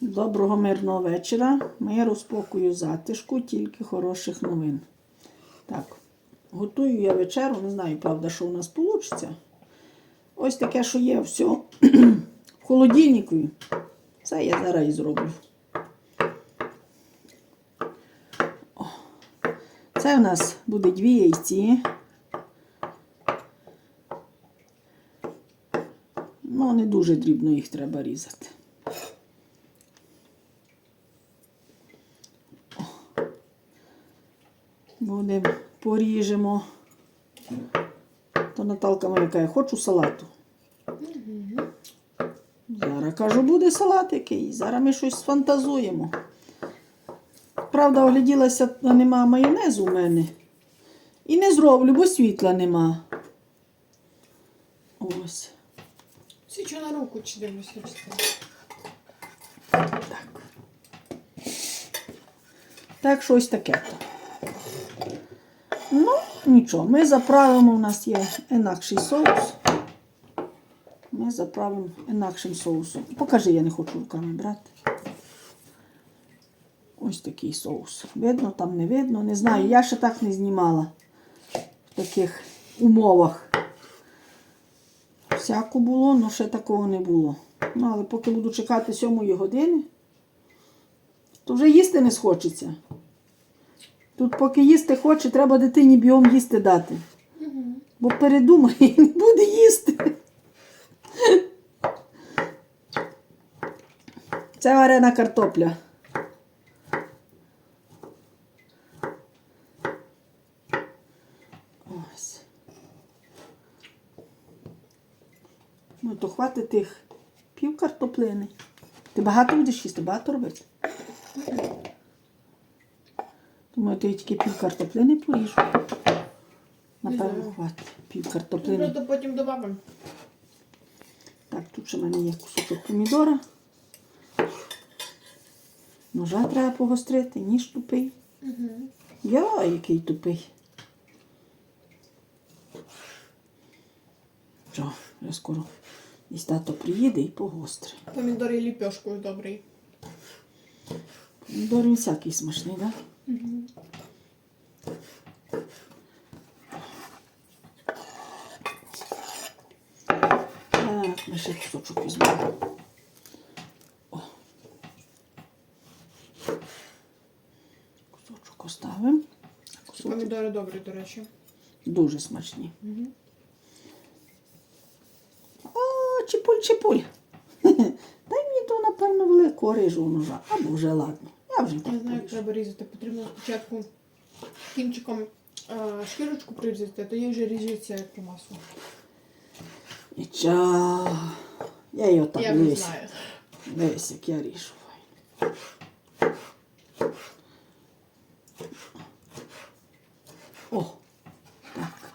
Доброго мирного вечора. Миру, спокою, затишку, тільки хороших новин. Так, готую я вечеру, не знаю, правда, що у нас вийде. Ось таке, що є все в холодильнику. Це я зараз і зроблю. О. Це у нас буде дві яйці. Ну, не дуже дрібно їх треба різати. Будемо поріжемо. То Наталка каже, хочу салату. Зараз кажу, буде салат який. Зараз ми щось сфантазуємо. Правда, огляділася, нема майонезу у мене. І не зроблю, бо світла нема. Ось. Свічу на руку чи дивлюся. Так. Так, щось таке. то. Ну, нічого, ми заправимо, у нас є інакший соус. Ми заправимо інакшим соусом. Покажи, я не хочу руками брати. Ось такий соус. Видно, там не видно. Не знаю, я ще так не знімала в таких умовах. Всяко було, але ще такого не було. Ну, але поки буду чекати сьомої години, то вже їсти не схочеться. Тут, поки їсти хоче, треба дитині біом їсти дати. Бо передумає і не буде їсти. Це варена картопля. Ось. Ну, то хватить тих пів картоплини. Ти багато будеш їсти, багато робити. Думаю, то я тільки пів картоплини поріжу. Напевно, хватить пів картоплини. то потім добавимо. Так, тут ще в мене є кусочок помідора. Ножа треба погострити, ніж тупий. Угу. Я який тупий. Що, я скоро десь тато приїде і погостри. Помідори ліпешкою добрий. Помідор він всякий смачний, так? Да? Угу. Так, ми ще кусочок візьмемо. О. Кусочок оставимо. Помідори добрі, до речі. дуже смачні. Угу. О, чіпуль. Дай мені то, напевно, великого рижого ножа. Або вже ладно. Я вже так знаю, як треба різати. Потрібно спочатку кінчиком е, шкірочку прирізати, а тоді вже ріжеться як по маслу. Нічого. Я його так знаю. Дивись, як я ріжу. О, так.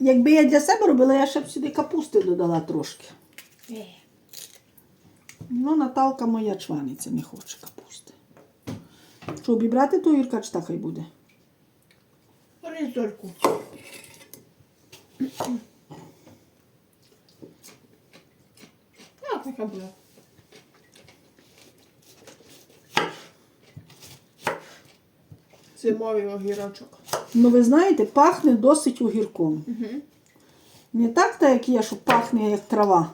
Якби я для себе робила, я ще б сюди капусти додала трошки. Е. Ну, Наталка моя чваниця не хоче капусти. Що, обібрати ту Юрка, чи так хай буде? Дольку. Так, нехай буде. Зимовий огірочок. Ну, ви знаєте, пахне досить огірком. Угу. Не так, так як є, що пахне як трава,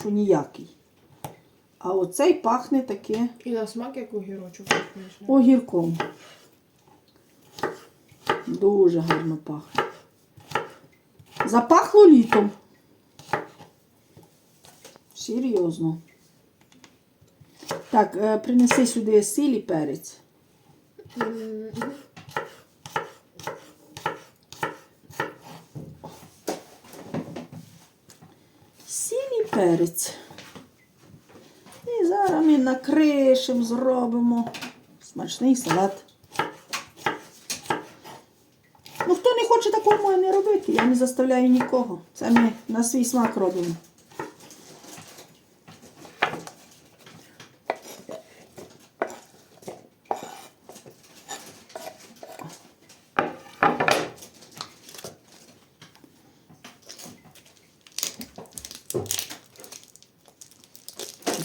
що ніякий. А оцей пахне таке І на смак як огірочок. звісно. огірком. Дуже гарно пахне. Запахло літом. Серйозно. Так, е, принеси сюди сіль і перець. Сіль перець. І зараз ми накришимо, зробимо смачний салат. Ну, хто не робити, я не заставляю нікого. Це ми на свій смак робимо.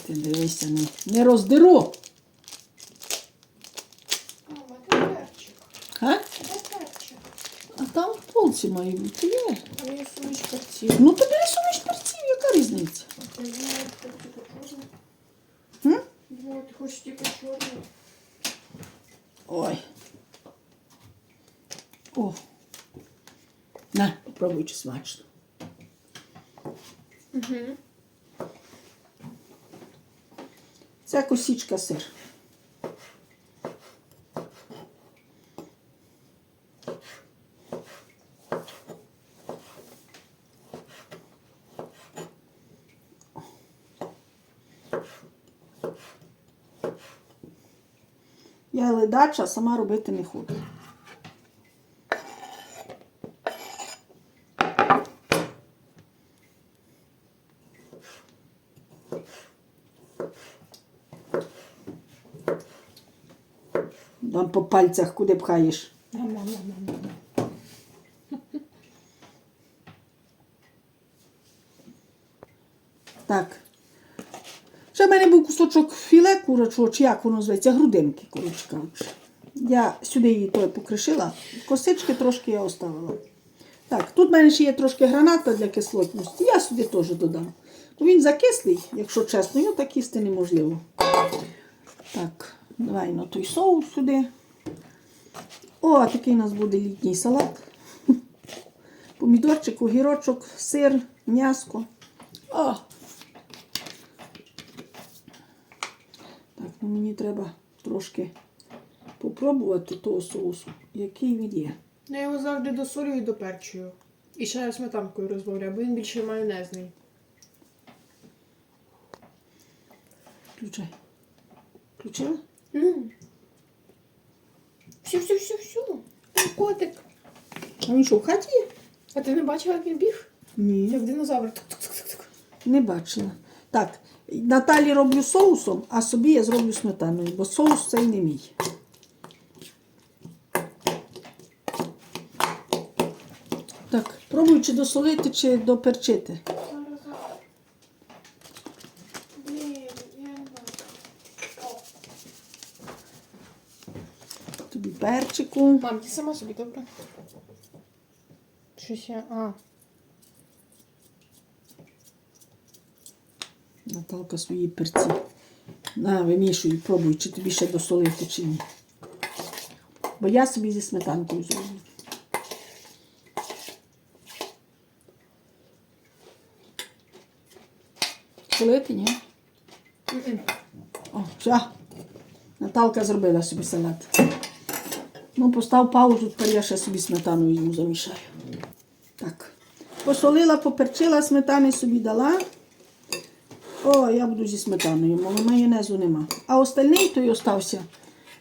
Ти дивися, не, не роздеру. А? А там полці має бути є. Ну то бери суміш перців, яка різниця? М? Ой. О. На, попробуй, чи смачно. Угу. Це косічка сир. Я ледача, сама робити не хочу. Дам по пальцях, куди пхаєш. Так. Ще в мене був кусочок філе курочого, чи як воно зветься, грудинки, коротше. Я сюди її той покришила, косички трошки я оставила. Так, тут в мене ще є трошки граната для кислотності, я сюди теж додам. Бо він закислий, якщо чесно, його так їсти неможливо. Так, давай на той соус сюди. О, такий у нас буде літній салат. Помідорчик, огірочок, сир, м'яско. О! Ну мені треба трошки попробувати того соусу, який він є. Я його завжди досолюю і доперчую. І ще я сметанкою розбавляю, бо він більше майонезний. Включай. Включила? Ну. Всю. Котик. А він що, в хаті є? А ти не бачила, як він біг? Ні. Як динозавр. Тук-тук-тук-тук. Не бачила. Так, Наталі роблю соусом, а собі я зроблю сметаною, бо соус цей не мій. Так, пробуй чи досолити, чи доперчити. Тобі перчику. Мам, ти сама собі, добре? Щось я. А. Наталка свої перці. На, вимішуй, пробуй, чи тобі ще досолити, чи ні. Бо я собі зі сметанкою зроблю. Солити, ні? О, все. Наталка зробила собі салат. Ну, постав паузу, тепер я ще собі сметану йому замішаю. Так. Посолила, поперчила, сметани собі дала. О, я буду зі сметаною, бо майонезу нема. А остальний той остався.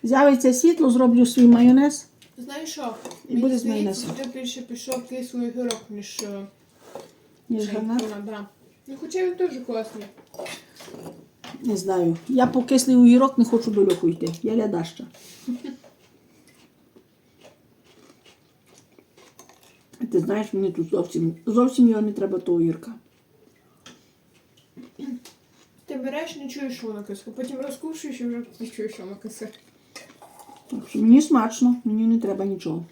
З'явиться світло, зроблю свій майонез. Знаєш що? І буде з здається, майонезом. що більше пішов кислий огірок, ніж е, Ніж цей, да. Ну, хоча він теж класний. Не знаю. Я по кислий огірок не хочу до льоху йти. Я лядаща. Ти знаєш, мені тут зовсім, зовсім його не треба того огірка. Ти береш, не чуєш, що воно кисло, потім розкушуєш і вже не чуєш, що воно кисле. Так що мені смачно, мені не треба нічого.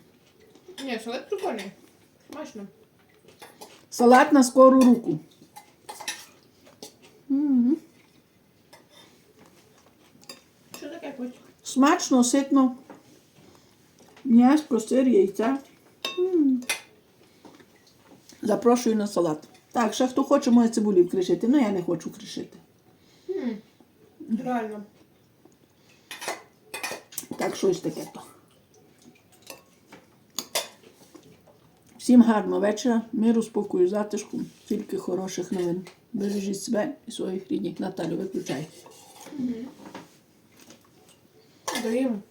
Ні, салат прикольний. Смачно. Салат на скору руку. М. Що таке хоч? Смачно, ситно. М'яско, сир, яйця. М. Запрошую на салат. Так, ще хто хоче, може цибулі вкришити. Ну я не хочу кришити. М, Реально. Так, щось таке то. Всім гарного вечора, миру, спокою, затишку, тільки хороших новин. Бережіть себе і своїх рідних. Наталю, виключай. Доїм.